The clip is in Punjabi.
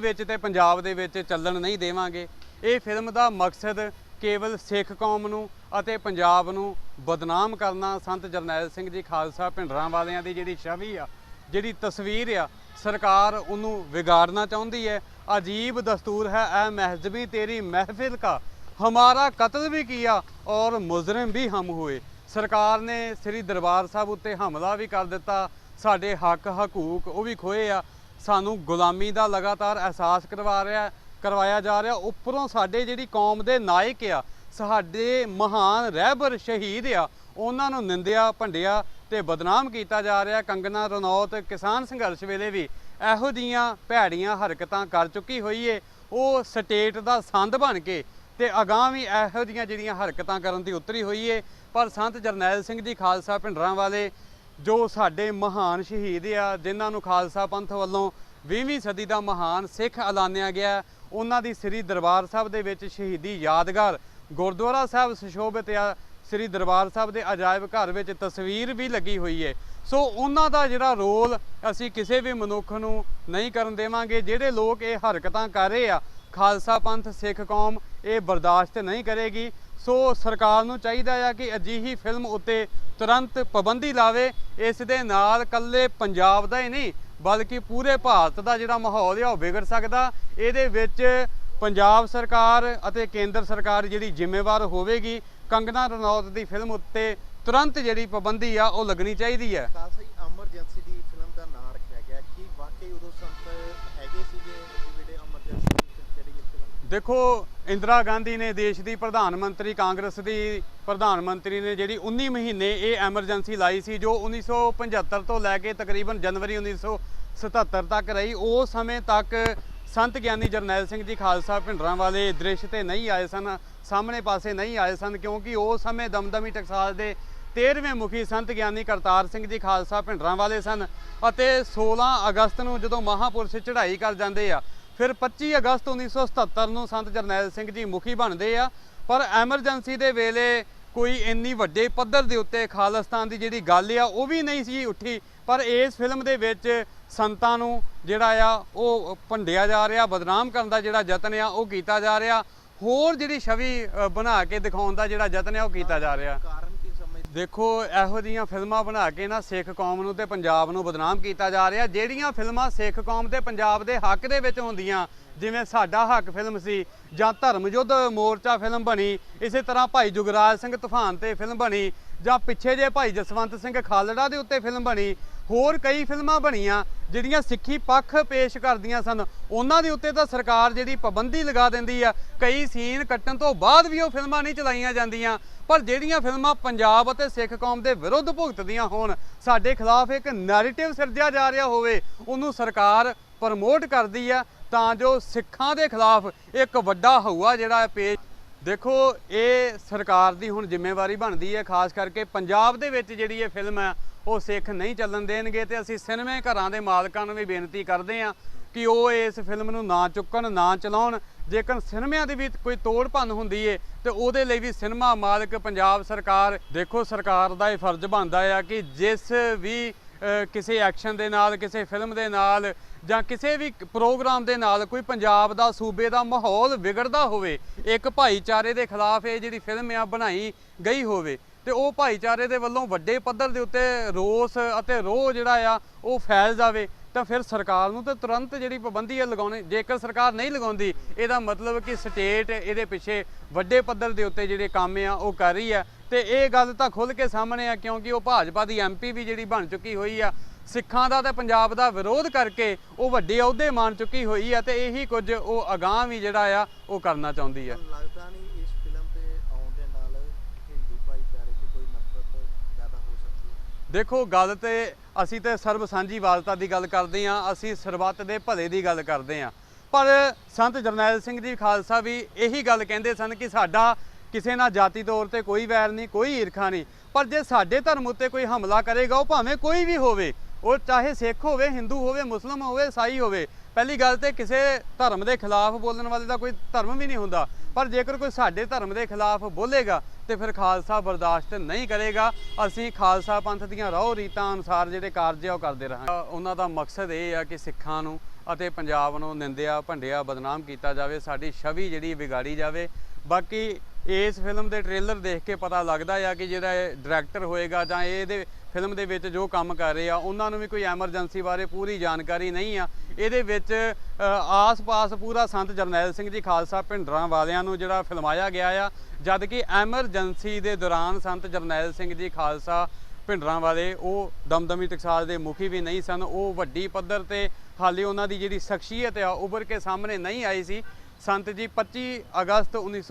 ਵਿੱਚ ਤੇ ਪੰਜਾਬ ਦੇ ਵਿੱਚ ਚੱਲਣ ਨਹੀਂ ਦੇਵਾਂਗੇ। ਇਹ ਫਿਲਮ ਦਾ ਮਕਸਦ ਕੇਵਲ ਸਿੱਖ ਕੌਮ ਨੂੰ ਅਤੇ ਪੰਜਾਬ ਨੂੰ ਬਦਨਾਮ ਕਰਨਾ ਸੰਤ ਜਰਨੈਲ ਸਿੰਘ ਜੀ ਖਾਲਸਾ ਭਿੰਡਰਾਂ ਵਾਲਿਆਂ ਦੀ ਜਿਹੜੀ ਛਵੀ ਆ, ਜਿਹੜੀ ਤਸਵੀਰ ਆ, ਸਰਕਾਰ ਉਹਨੂੰ ਵਿਗਾੜਨਾ ਚਾਹੁੰਦੀ ਹੈ। ਅਜੀਬ ਦਸਤੂਰ ਹੈ ਐ ਮਹਿਜ਼ਬੀ ਤੇਰੀ ਮਹਿਫਿਲ ਕਾ। ਹਮਾਰਾ ਕਤਲ ਵੀ ਕੀਆ ਔਰ ਮੁਜਰਮ ਵੀ ਹਮ ਹੋਏ। ਸਰਕਾਰ ਨੇ ਸ੍ਰੀ ਦਰਬਾਰ ਸਾਹਿਬ ਉੱਤੇ ਹਮਲਾ ਵੀ ਕਰ ਦਿੱਤਾ। ਸਾਡੇ ਹੱਕ ਹਕੂਕ ਉਹ ਵੀ ਖੋਏ ਆ। ਸਾਨੂੰ ਗੁਲਾਮੀ ਦਾ ਲਗਾਤਾਰ ਅਹਿਸਾਸ ਕਰਵਾ ਰਿਹਾ, ਕਰਵਾਇਆ ਜਾ ਰਿਹਾ। ਉੱਪਰੋਂ ਸਾਡੇ ਜਿਹੜੀ ਕੌਮ ਦੇ ਨਾਇਕ ਆ, ਸਾਡੇ ਮਹਾਨ ਰਹਿਬਰ ਸ਼ਹੀਦ ਆ, ਉਹਨਾਂ ਨੂੰ ਨਿੰਦਿਆ, ਭੰਡਿਆ ਤੇ ਬਦਨਾਮ ਕੀਤਾ ਜਾ ਰਿਹਾ। ਕੰਗਨਾ, ਰਣੌਤ, ਕਿਸਾਨ ਸੰਘਰਸ਼ ਵੇਲੇ ਵੀ ਇਹੋ ਜੀਆਂ ਭੈੜੀਆਂ ਹਰਕਤਾਂ ਕਰ ਚੁੱਕੀ ਹੋਈ ਏ। ਉਹ ਸਟੇਟ ਦਾ ਸੰਦ ਬਣ ਕੇ ਤੇ ਅਗਾਂਹ ਵੀ ਇਹੋ ਜੀਆਂ ਜਿਹੜੀਆਂ ਹਰਕਤਾਂ ਕਰਨ ਦੀ ਉਤਰੀ ਹੋਈ ਏ। ਪਰ ਸੰਤ ਜਰਨੈਲ ਸਿੰਘ ਜੀ, ਖਾਲਸਾ ਭਿੰਡਰਾਂ ਵਾਲੇ ਜੋ ਸਾਡੇ ਮਹਾਨ ਸ਼ਹੀਦ ਆ, ਜਿਨ੍ਹਾਂ ਨੂੰ ਖਾਲਸਾ ਪੰਥ ਵੱਲੋਂ 20ਵੀਂ ਸਦੀ ਦਾ ਮਹਾਨ ਸਿੱਖ ਐਲਾਨਿਆ ਗਿਆ ਉਹਨਾਂ ਦੀ ਸ੍ਰੀ ਦਰਬਾਰ ਸਾਹਿਬ ਦੇ ਵਿੱਚ ਸ਼ਹੀਦੀ ਯਾਦਗਾਰ, ਗੁਰਦੁਆਰਾ ਸਾਹਿਬ ਸੁਸ਼ੋਭਿਤ ਆ, ਸ੍ਰੀ ਦਰਬਾਰ ਸਾਹਿਬ ਦੇ ਅਜਾਇਬ ਘਰ ਵਿੱਚ ਤਸਵੀਰ ਵੀ ਲੱਗੀ ਹੋਈ ਹੈ। ਸੋ ਉਹਨਾਂ ਦਾ ਜਿਹੜਾ ਰੋਲ ਅਸੀਂ ਕਿਸੇ ਵੀ ਮਨੁੱਖ ਨੂੰ ਨਹੀਂ ਕਰਨ ਦੇਵਾਂਗੇ, ਜਿਹੜੇ ਲੋਕ ਇਹ ਹਰਕਤਾਂ ਕਰ ਰਹੇ ਆ, ਖਾਲਸਾ ਪੰਥ ਸਿੱਖ ਕੌਮ ਇਹ ਬਰਦਾਸ਼ਤ ਨਹੀਂ ਕਰੇਗੀ। ਸੋ ਸਰਕਾਰ ਨੂੰ ਚਾਹੀਦਾ ਆ ਕਿ ਅਜਿਹੀ ਫਿਲਮ ਉੱਤੇ ਤੁਰੰਤ ਪਾਬੰਦੀ ਲਾਵੇ, ਇਸ ਦੇ ਨਾਲ ਕੱਲੇ ਪੰਜਾਬ ਦਾ ਹੀ ਨਹੀਂ, ਬਲਕਿ ਪੂਰੇ ਭਾਰਤ ਦਾ ਜਿਹੜਾ ਮਾਹੌਲ ਆ ਉਹ ਵਿਗੜ ਸਕਦਾ। ਇਹਦੇ ਵਿੱਚ ਪੰਜਾਬ ਸਰਕਾਰ ਅਤੇ ਕੇਂਦਰ ਸਰਕਾਰ ਜਿਹੜੀ ਜ਼ਿੰਮੇਵਾਰ ਹੋਵੇਗੀ। ਕੰਗਨਾ ਰਣੌਤ ਦੀ ਫਿਲਮ ਉੱਤੇ ਤੁਰੰਤ ਜਿਹੜੀ ਪਾਬੰਦੀ ਆ, ਉਹ ਲੱਗਣੀ ਚਾਹੀਦੀ ਹੈ। ਐਮਰਜੈਂਸੀ ਦੇਖੋ, ਇੰਦਰਾ ਗਾਂਧੀ ਨੇ ਦੇਸ਼ ਦੀ ਪ੍ਰਧਾਨ ਮੰਤਰੀ, ਕਾਂਗਰਸ ਦੀ ਪ੍ਰਧਾਨ ਮੰਤਰੀ ਨੇ ਜਿਹੜੀ 19 ਮਹੀਨੇ ਇਹ ਐਮਰਜੈਂਸੀ ਲਾਈ ਸੀ, ਜੋ 1975 ਤੋਂ ਲੈ ਕੇ ਤਕਰੀਬਨ ਜਨਵਰੀ 1977 ਤੱਕ ਰਹੀ, ਉਹ ਸਮੇਂ ਤੱਕ ਸੰਤ ਗਿਆਨੀ ਜਰਨੈਲ ਸਿੰਘ ਜੀ ਖਾਲਸਾ ਭਿੰਡਰਾਂ ਵਾਲੇ ਦ੍ਰਿਸ਼ ਤੇ ਨਹੀਂ ਆਏ ਸਨ, ਸਾਹਮਣੇ ਪਾਸੇ ਨਹੀਂ ਆਏ ਸਨ, ਕਿਉਂਕਿ ਉਹ ਸਮੇਂ ਦਮਦਮੀ ਟਕਸਾਲ ਦੇ 13ਵੇਂ ਮੁਖੀ ਸੰਤ ਗਿਆਨੀ ਕਰਤਾਰ ਸਿੰਘ ਜੀ ਖਾਲਸਾ ਭਿੰਡਰਾਂ ਵਾਲੇ ਸਨ ਅਤੇ 16 ਅਗਸਤ ਨੂੰ ਜਦੋਂ ਮਹਾਪੁਰਸ਼ ਚੜ੍ਹਾਈ ਕਰ ਜਾਂਦੇ ਆ ਫਿਰ 25 ਅਗਸਤ 1977 ਨੂੰ ਸੰਤ ਜਰਨੈਲ ਸਿੰਘ ਜੀ ਮੁਖੀ ਬਣਦੇ ਆ। ਪਰ ਐਮਰਜੈਂਸੀ ਦੇ ਵੇਲੇ ਕੋਈ ਇੰਨੀ ਵੱਡੇ ਪੱਧਰ ਦੇ ਉੱਤੇ ਖਾਲਿਸਤਾਨ ਦੀ ਜਿਹੜੀ ਗੱਲ ਆ, ਉਹ ਵੀ ਨਹੀਂ ਸੀ ਉੱਠੀ। ਪਰ ਇਸ ਫਿਲਮ ਦੇ ਵਿੱਚ ਸੰਤਾਂ ਨੂੰ ਜਿਹੜਾ ਆ, ਉਹ ਭੰਡਿਆ ਜਾ ਰਿਹਾ, ਬਦਨਾਮ ਕਰਨ ਦਾ ਜਿਹੜਾ ਯਤਨ ਆ, ਉਹ ਕੀਤਾ ਜਾ ਰਿਹਾ। ਹੋਰ ਜਿਹੜੀ ਛਵੀ ਬਣਾ ਕੇ ਦਿਖਾਉਣ ਦਾ ਜਿਹੜਾ ਯਤਨ ਆ, ਉਹ ਕੀਤਾ ਜਾ ਰਿਹਾ। ਦੇਖੋ, ਇਹੋ ਜਿਹੀਆਂ ਫਿਲਮਾਂ ਬਣਾ ਕੇ ਨਾ ਸਿੱਖ ਕੌਮ ਨੂੰ ਤੇ ਪੰਜਾਬ ਨੂੰ ਬਦਨਾਮ ਕੀਤਾ ਜਾ ਰਿਹਾ। ਜਿਹੜੀਆਂ ਫਿਲਮਾਂ ਸਿੱਖ ਕੌਮ ਤੇ ਪੰਜਾਬ ਦੇ ਹੱਕ ਦੇ ਵਿੱਚ ਹੁੰਦੀਆਂ, ਜਿਵੇਂ ਸਾਡਾ ਹੱਕ ਫਿਲਮ ਸੀ ਜਾਂ ਧਰਮ ਯੁੱਧ ਮੋਰਚਾ ਫਿਲਮ ਬਣੀ, ਇਸੇ ਤਰ੍ਹਾਂ ਭਾਈ ਜੁਗਰਾਜ ਸਿੰਘ ਤੂਫਾਨ ਤੇ ਫਿਲਮ ਬਣੀ, ਜਾਂ ਪਿੱਛੇ ਜੇ ਭਾਈ ਜਸਵੰਤ ਸਿੰਘ ਖਾਲੜਾ ਦੇ ਉੱਤੇ ਫਿਲਮ ਬਣੀ ਹੋਰ ਕਈ ਫਿਲਮਾਂ ਬਣੀਆਂ ਜਿਹੜੀਆਂ ਸਿੱਖੀ ਪੱਖ ਪੇਸ਼ ਕਰਦੀਆਂ ਸਨ। ਉਹਨਾਂ ਦੇ ਉੱਤੇ ਤਾਂ ਸਰਕਾਰ ਜਿਹੜੀ ਪਾਬੰਦੀ ਲਗਾ ਦਿੰਦੀ ਆ, ਕਈ ਸੀਨ ਕੱਟਣ ਤੋਂ ਬਾਅਦ ਵੀ ਉਹ ਫਿਲਮਾਂ ਨਹੀਂ ਚਲਾਈਆਂ ਜਾਂਦੀਆਂ। ਪਰ ਜਿਹੜੀਆਂ ਫਿਲਮਾਂ ਪੰਜਾਬ ਅਤੇ ਸਿੱਖ ਕੌਮ ਦੇ ਵਿਰੁੱਧ ਭੁਗਤਦੀਆਂ ਹੋਣ, ਸਾਡੇ ਖਿਲਾਫ ਇੱਕ ਨੈਰੇਟਿਵ ਸਿਰਜਿਆ ਜਾ ਰਿਹਾ ਹੋਵੇ, ਉਹਨੂੰ ਸਰਕਾਰ ਪ੍ਰਮੋਟ ਕਰਦੀ ਆ ਤਾਂ ਜੋ ਸਿੱਖਾਂ ਦੇ ਖਿਲਾਫ ਇੱਕ ਵੱਡਾ ਹਊਆ ਜਿਹੜਾ ਪੇਸ਼ ਦੇਖੋ, ਇਹ ਸਰਕਾਰ ਦੀ ਹੁਣ ਜ਼ਿੰਮੇਵਾਰੀ ਬਣਦੀ ਹੈ, ਖਾਸ ਕਰਕੇ ਪੰਜਾਬ ਦੇ ਵਿੱਚ ਜਿਹੜੀ ਇਹ ਫਿਲਮ ਹੈ, ਉਹ ਸਿੱਖ ਨਹੀਂ ਚੱਲਣ ਦੇਣਗੇ ਤੇ ਅਸੀਂ ਸਿਨੇਮੇ ਘਰਾਂ ਦੇ ਮਾਲਕਾਂ ਨੂੰ ਵੀ ਬੇਨਤੀ ਕਰਦੇ ਹਾਂ ਕਿ ਉਹ ਇਸ ਫਿਲਮ ਨੂੰ ਨਾ ਚੁੱਕਣ, ਨਾ ਚਲਾਉਣ। ਜੇਕਰ ਸਿਨੇਮਿਆਂ ਦੀ ਵੀ ਕੋਈ ਤੋੜ ਭੰਨ ਹੁੰਦੀ ਏ, ਤੇ ਉਹਦੇ ਲਈ ਵੀ ਸਿਨੇਮਾ ਮਾਲਕ ਪੰਜਾਬ ਸਰਕਾਰ, ਦੇਖੋ, ਸਰਕਾਰ ਦਾ ਇਹ ਫਰਜ਼ ਬਣਦਾ ਆ ਕਿ ਜਿਸ ਵੀ ਕਿਸੇ ਐਕਸ਼ਨ ਦੇ ਨਾਲ, ਕਿਸੇ ਫਿਲਮ ਦੇ ਨਾਲ ਜਾਂ ਕਿਸੇ ਵੀ ਪ੍ਰੋਗਰਾਮ ਦੇ ਨਾਲ ਕੋਈ ਪੰਜਾਬ ਦਾ, ਸੂਬੇ ਦਾ ਮਾਹੌਲ ਵਿਗੜਦਾ ਹੋਵੇ, ਇੱਕ ਭਾਈਚਾਰੇ ਦੇ ਖਿਲਾਫ ਇਹ ਜਿਹੜੀ ਫਿਲਮ ਆ ਬਣਾਈ ਗਈ ਹੋਵੇ, ਤੇ ਉਹ ਭਾਈਚਾਰੇ ਦੇ ਵੱਲੋਂ ਵੱਡੇ ਪੱਧਰ ਦੇ ਉੱਤੇ ਰੋਸ ਅਤੇ ਰੋਹ ਜਿਹੜਾ ਆ, ਉਹ ਫੈਲ ਜਾਵੇ। ਤਾਂ ਫਿਰ ਸਰਕਾਰ ਨੂੰ ਤਾਂ ਤੁਰੰਤ ਜਿਹੜੀ ਪਾਬੰਦੀ ਹੈ ਲਗਾਉਣੀ ਜੇਕਰ ਸਰਕਾਰ ਨਹੀਂ ਲਗਾਉਂਦੀ ਇਹਦਾ ਮਤਲਬ ਕਿ ਸਟੇਟ ਇਹਦੇ ਪਿੱਛੇ ਵੱਡੇ ਪੱਧਰ ਦੇ ਉੱਤੇ ਜਿਹੜੇ ਕੰਮ ਆ ਉਹ ਕਰ ਰਹੀ ਆ। ਤੇ ਇਹ ਗੱਲ ਤਾਂ ਖੁੱਲ ਕੇ ਸਾਹਮਣੇ ਆ ਕਿਉਂਕਿ ਉਹ ਭਾਜਪਾ ਦੀ ਐਮਪੀ ਵੀ ਜਿਹੜੀ ਬਣ ਚੁੱਕੀ ਹੋਈ ਆ ਸਿੱਖਾਂ ਦਾ ਤੇ ਪੰਜਾਬ ਦਾ ਵਿਰੋਧ ਕਰਕੇ ਉਹ ਵੱਡੇ ਅਹੁਦੇ ਮਾਣ ਚੁੱਕੀ ਹੋਈ ਆ ਤੇ ਇਹੀ ਕੁਝ ਉਹ ਅਗਾਂਹ ਵੀ ਜਿਹੜਾ ਆ ਉਹ ਕਰਨਾ ਚਾਹੁੰਦੀ ਆ। ਲੱਗਦਾ ਨਹੀਂ ਇਸ ਫਿਲਮ ਤੇ ਆਉਣ ਦੇ ਨਾਲ ਹਿੰਦੂ ਭਾਈਚਾਰੇ 'ਚ ਕੋਈ ਨਫ਼ਰਤ ਪੈਦਾ ਹੋ ਸਕਦੀ ਹੈ? ਦੇਖੋ ਗੱਲ ਤੇ ਅਸੀਂ ਤੇ ਸਰਬ ਸਾਂਝੀ ਸਾਂਝੀਵਾਲਤਾ ਦੀ ਗੱਲ ਕਰਦੇ ਹਾਂ, ਅਸੀਂ ਸਰਬੱਤ ਦੇ ਭਲੇ ਦੀ ਗੱਲ ਕਰਦੇ ਹਾਂ। ਪਰ ਸੰਤ ਜਰਨੈਲ ਸਿੰਘ ਜੀ ਖਾਲਸਾ ਵੀ ਇਹੀ ਗੱਲ ਕਹਿੰਦੇ ਸਨ ਕਿ ਸਾਡਾ ਕਿਸੇ ਨਾਲ ਜਾਤੀ ਤੌਰ ਤੇ ਕੋਈ ਵੈਰ ਨਹੀਂ, ਕੋਈ ਈਰਖਾ ਨਹੀਂ। ਪਰ ਜੇ ਸਾਡੇ ਧਰਮ ਉੱਤੇ ਕੋਈ ਹਮਲਾ ਕਰੇਗਾ, ਉਹ ਭਾਵੇਂ ਕੋਈ ਵੀ ਹੋਵੇ, ਉਹ ਚਾਹੇ ਸਿੱਖ ਹੋਵੇ, ਹਿੰਦੂ ਹੋਵੇ, ਮੁਸਲਮ ਹੋਵੇ, ਈਸਾਈ ਹੋਵੇ, ਪਹਿਲੀ ਗੱਲ ਤੇ ਕਿਸੇ ਧਰਮ ਦੇ ਖਿਲਾਫ ਬੋਲਣ ਵਾਲੇ ਦਾ ਕੋਈ ਧਰਮ ਵੀ ਨਹੀਂ ਹੁੰਦਾ। ਪਰ ਜੇਕਰ ਕੋਈ ਸਾਡੇ ਧਰਮ ਦੇ ਖਿਲਾਫ ਬੋਲੇਗਾ ਤੇ ਫਿਰ ਖਾਲਸਾ ਬਰਦਾਸ਼ਤ ਨਹੀਂ ਕਰੇਗਾ। ਅਸੀਂ ਖਾਲਸਾ ਪੰਥ ਦੀਆਂ ਰਹੁ ਰੀਤਾਂ ਅਨੁਸਾਰ ਜਿਹੜੇ ਕਾਰਜ ਆ ਉਹ ਕਰਦੇ ਰਹਾਂਗੇ। ਉਹਨਾਂ ਦਾ ਮਕਸਦ ਇਹ ਆ ਕਿ ਸਿੱਖਾਂ ਨੂੰ ਅਤੇ ਪੰਜਾਬ ਨੂੰ ਨਿੰਦਿਆ, ਭੰਡਿਆ, ਬਦਨਾਮ ਕੀਤਾ ਜਾਵੇ, ਸਾਡੀ ਛਵੀ ਜਿਹੜੀ ਵਿਗਾੜੀ ਜਾਵੇ। ਬਾਕੀ ਇਸ ਫਿਲਮ ਦੇ ਟ੍ਰੇਲਰ ਦੇਖ ਕੇ ਪਤਾ ਲੱਗਦਾ ਆ ਕਿ ਜਿਹੜਾ ਇਹ ਡਾਇਰੈਕਟਰ ਹੋਏਗਾ ਜਾਂ ਇਹਦੇ ਫਿਲਮ ਦੇ ਵਿੱਚ ਜੋ ਕੰਮ ਕਰ ਰਹੇ ਆ ਉਹਨਾਂ ਨੂੰ ਵੀ ਕੋਈ ਐਮਰਜੈਂਸੀ ਬਾਰੇ ਪੂਰੀ ਜਾਣਕਾਰੀ ਨਹੀਂ ਆ। ਇਹਦੇ ਵਿੱਚ ਆਸ-ਪਾਸ ਪੂਰਾ ਸੰਤ ਜਰਨੈਲ ਸਿੰਘ ਜੀ ਖਾਲਸਾ ਭਿੰਡਰਾਂ ਵਾਲਿਆਂ ਨੂੰ ਜਿਹੜਾ ਫਿਲਮਾਇਆ ਗਿਆ ਆ ਜਦ ਕਿ ਐਮਰਜੈਂਸੀ ਦੇ ਦੌਰਾਨ ਸੰਤ ਜਰਨੈਲ ਸਿੰਘ ਜੀ ਖਾਲਸਾ ਭਿੰਡਰਾਂ ਵਾਲੇ, ਉਹ ਦਮਦਮੀ ਟਕਸਾਲ ਦੇ ਮੁਖੀ ਵੀ ਨਹੀਂ ਸਨ, ਉਹ ਵੱਡੀ ਪੱਧਰ ਤੇ ਹਾਲੇ ਉਹਨਾਂ ਦੀ ਜਿਹੜੀ ਸ਼ਖਸੀਅਤ ਆ ਉੱਭਰ ਕੇ ਸਾਹਮਣੇ ਨਹੀਂ ਆਈ ਸੀ। ਸੰਤ ਜੀ 25 ਅਗਸਤ 19